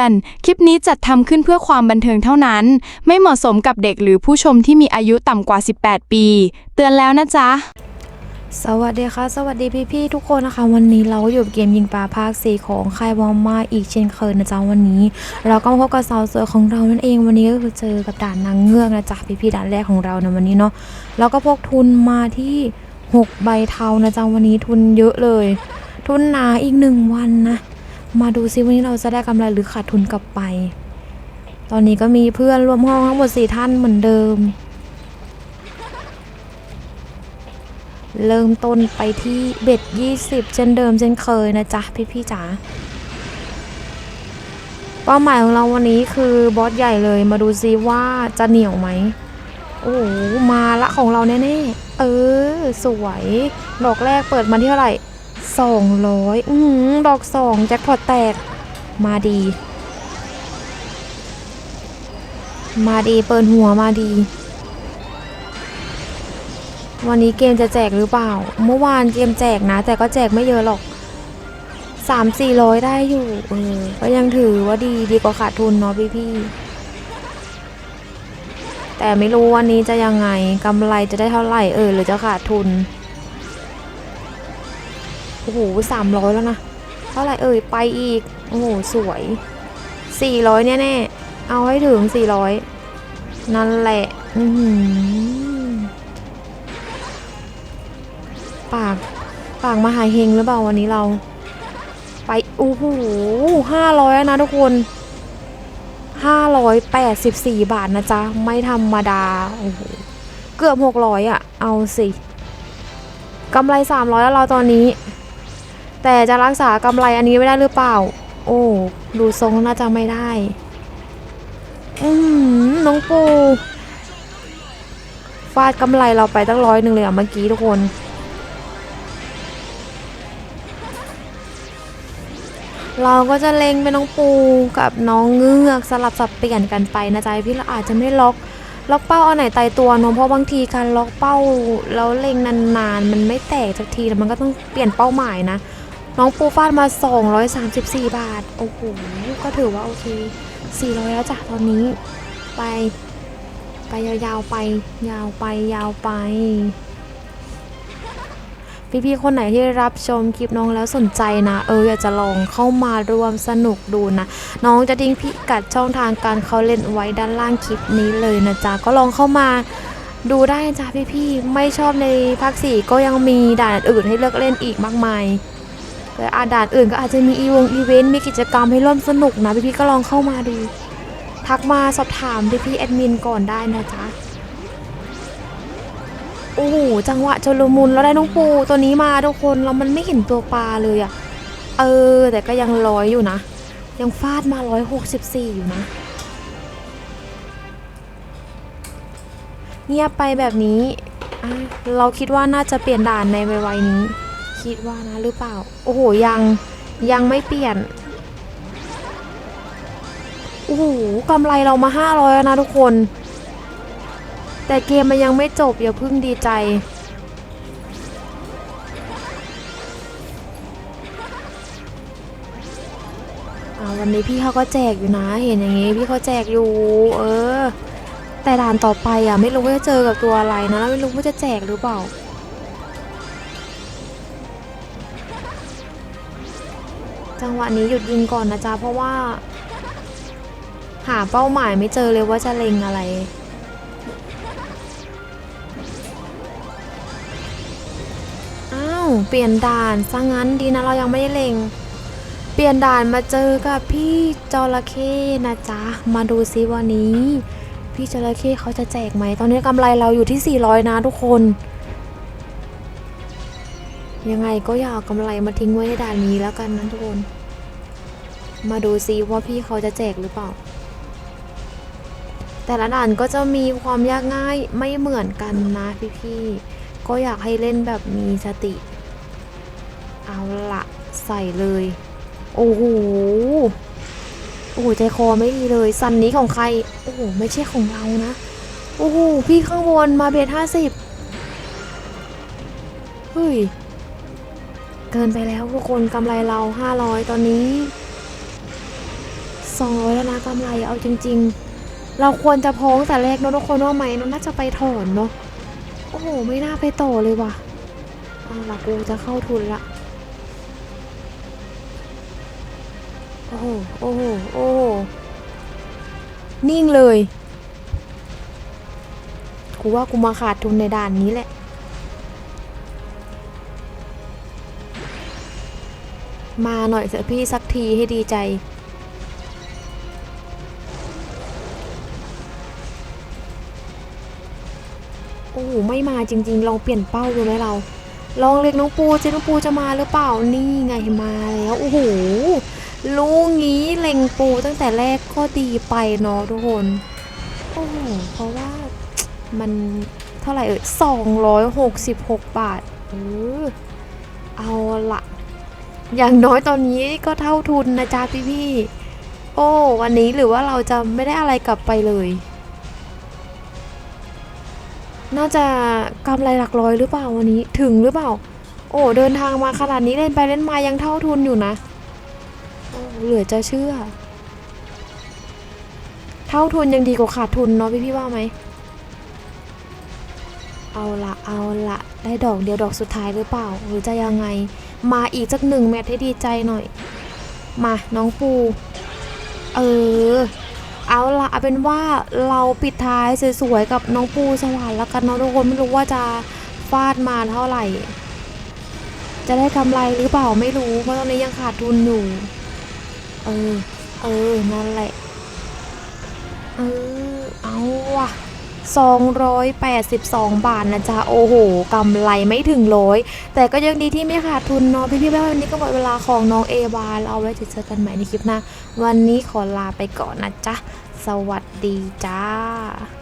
อน คลิปนี้จัดทำขึ้นเพื่อความบันเทิงเท่านั้น ไม่เหมาะสมกับเด็กหรือผู้ชมที่มีอายุต่ำกว่า 18 ปี เตือนแล้วนะจ๊ะ สวัสดีค่ะ สวัสดีพี่ๆทุกคนนะคะ วันนี้เราก็อยู่กับเกมยิงปลาภาค 4 ของค่ายวอมมาอีกเช่นเคยนะจ๊ะวันนี้ เราก็มาพบกับสาวสวยของเรานั่นเองวันนี้ก็คือเจอกับด่านนางเงือกนะจ๊ะพี่ๆด่านแรกของเราในวันนี้เนาะเราก็พกทุนมาที่ 6 ใบเทานะจ๊ะวันนี้ทุนเยอะเลย ทุนหนาอีกหนึ่งวันนะ มาดูซิวันนี้เราจะได้กำไรหรือขาดทุนกลับไป ตอนนี้ก็มีเพื่อนรวมห้องทั้งหมดสี่ท่านเหมือนเดิม เริ่มต้นไปที่เบ็ด20เช่นเดิมเช่นเคยนะจ๊ะพี่ๆจ๋าเป้าหมายของเราวันนี้คือบอสใหญ่เลยมาดูซิว่าจะเหนียวไหมโอ้โหมาละของเราแน่ๆเออ สวย ดอกแรกเปิดมาที่เท่าไหร่ สองร้อยอือหือดอกสองแจ็คพอตแตก มาดี มาดีเปิดหัวมาดี วันนี้เกมจะแจกหรือเปล่า เมื่อวานเกมแจกนะ แต่ก็แจกไม่เยอะหรอกสามสี่ร้อยได้อยู่เออก็ยังถือว่าดีดีกว่าขาดทุนเนาะพี่พี่แต่ไม่รู้วันนี้จะยังไงกำไรจะได้เท่าไหร่เออหรือจะขาดทุน โอ้โหสามร้อยแล้วนะ เท่าไหร่เอ่ย ไปอีก โอ้โห สวยสี่ร้อยแน่ๆ เอาให้ถึงสี่ร้อยนั่นแหละ อืปาก ปากมหาเฮงหรือเปล่าวันนี้เรา ไปโอ้โหห้าร้อยนะทุกคนห้าร้อยแปดสิบสี่บาทนะจ๊ะ ไม่ธรรมดา โอ้โห เกือบหกร้อยอะเอาสิกำไรสามร้อยแล้วเราตอนนี้ แต่จะรักษากำไรอันนี้ไม่ได้หรือเปล่า โอ้ ดูทรงน่าจะไม่ได้ อืมน้องปูฟาดกำไรเราไปตั้งร้อยหนึ่งเลยอะเมื่อกี้ทุกคน เราก็จะเล็งเป็นน้องปูกับน้องเงือกสลับสับเปลี่ยนกันไปนะจ๊ะพี่เราอาจจะไม่ล็อกล็อกเป้าเอาไหนตายตัวเนอะเพราะบางทีการล็อกเป้าแล้วเล็งนานๆ มันไม่แตกสักทีแล้วมันก็ต้องเปลี่ยนเป้าหมายนะ น้องปูฟาดมา 234 บาท โอ้โห ก็ถือว่าโอเค 400 แล้วจ้ะตอนนี้ ไป ไปยาวๆไป ยาวไปยาวไป พี่ๆ คนไหนที่รับชมคลิปน้องแล้วสนใจนะ เอออยากจะลองเข้ามาร่วมสนุกดูนะ น้องจะทิ้งพิกัดช่องทางการเขาเล่นไว้ด้านล่างคลิปนี้เลยนะจ๊ะ ก็ลองเข้ามาดูได้จ้ะพี่ๆ ไม่ชอบในภาคสี่ก็ยังมีด่านอื่นให้เลือกเล่นอีกมากมาย แต่อาด่านอื่นก็อาจจะมีอีวงอีเวนต์มีกิจกรรมให้ร่วมสนุกนะพี่ๆก็ลองเข้ามาดู ทักมาสอบถามพี่ๆแอดมินก่อนได้นะจ๊ะโอ้โหจังหวะชลมุนแล้วได้น้องปูตัวนี้มาทุกคนแล้วมันไม่เห็นตัวปลาเลยอะเออ แต่ก็ยังร้อยอยู่นะ ยังฟาดมาร้อยหกสิบสี่อยู่นะเงียบไปแบบนี้ เราคิดว่าน่าจะเปลี่ยนด่านในวัยๆนี้ คิดว่านะหรือเปล่า โอ้โหยังยังไม่เปลี่ยน โอ้โหกำไรเรามาห้าร้อยนะทุกคน แต่เกมมันยังไม่จบ อย่าเพิ่งดีใจอ่าวันนี้พี่เขาก็แจกอยู่นะ เห็นอย่างงี้พี่เขาแจกอยู่ เออ แต่ด่านต่อไปอะ ไม่รู้ว่าจะเจอกับตัวอะไรนะ ไม่รู้ว่าจะแจกหรือเปล่า จังหวะนี้หยุดยิงก่อนนะจ๊ะ เพราะว่า หาเป้าหมายไม่เจอเลยว่าจะเล็งอะไร อ้าว เปลี่ยนด่านซะงั้นดีนะเรายังไม่ได้เล็ง เปลี่ยนด่านมาเจอกับพี่จระเข้นะจ๊ะ มาดูซิวันนี้ พี่จระเข้เขาจะแจกไหม ตอนนี้กำไรเราอยู่ที่ 400 นะทุกคน ยังไงก็อย่าเอากำไรมาทิ้งไว้ในด่านนี้แล้วกันนะทุกคน มาดูซิว่าพี่เขาจะแจกหรือเปล่า แต่ละด่านก็จะมีความยากง่ายไม่เหมือนกันนะพี่ๆ ก็อยากให้เล่นแบบมีสติ เอาละใส่เลย โอ้โห โอ้โหใจคอไม่ดีเลยซันนี้ของใคร โอ้โห ไม่ใช่ของเรานะ โอ้โห พี่ข้างบนมาเบสห้าสิบเฮ้ย เกินไปแล้วทุกคนกำไรเราห้าร้อยตอนนี้ 200 แล้วนะกำไรเอาจริง ๆ เราควรจะพ้องแต่แรกเนอะทุกคนว่าไหมเนอะน่าจะไปถอนเนาะโอ้โห ไม่น่าไปต่อเลยว่ะเอาละกูจะเข้าทุนละโอ้โหโอ้โหโอ้โหนิ่งเลย กูว่ากูมาขาดทุนในด่านนี้แหละ มาหน่อยเถอะพี่สักทีให้ดีใจ โอ้โหไม่มาจริง ๆ ลองเปลี่ยนเป้าดูไหมเรา ลองเรียกน้องปูเจน้องปูจะมาหรือเปล่านี่ไงมาแล้วโอ้โหลูกงี้เล็งปูตั้งแต่แรกก็ดีไปเนาะทุกคนโอ้โหเพราะว่ามันเท่าไหร่เอ่ยสองร้อยหกสิบหกบาทเออเอาละ อย่างน้อยตอนนี้ก็เท่าทุนนะจ๊ะพี่พี่ โอ้ วันนี้หรือว่าเราจะไม่ได้อะไรกลับไปเลย น่าจะกำไรหลักร้อยหรือเปล่าวันนี้ถึงหรือเปล่า โอ้เดินทางมาขนาดนี้เล่นไปเล่นมายังเท่าทุนอยู่นะโอ้เหลือจะเชื่อ เท่าทุนยังดีกว่าขาดทุนเนาะพี่พี่ว่าไหมเอาละเอาละได้ดอกเดียวดอกสุดท้ายหรือเปล่า หรือจะยังไง มาอีกสักหนึ่งแมตช์ให้ดีใจหน่อย มาน้องปู เออ เอาละเอาเป็นว่าเราปิดท้ายสวยๆกับน้องปูสวรรค์แล้วกันเนาะทุกคนไม่รู้ว่าจะฟาดมาเท่าไหร่ จะได้กำไรหรือเปล่าไม่รู้ เพราะตอนนี้ยังขาดทุนอยู่ เออ เออ นั่นแหละ เออ 282 บาทนะจ๊ะ โอ้โหกำไรไม่ถึงร้อย แต่ก็ยังดีที่ไม่ขาดทุนเนาะพี่ๆแม่วันนี้ก็หมดเวลาของน้องเอวาเราไว้เจอกันใหม่ในคลิปหน้า วันนี้ขอลาไปก่อนนะจ๊ะ สวัสดีจ้า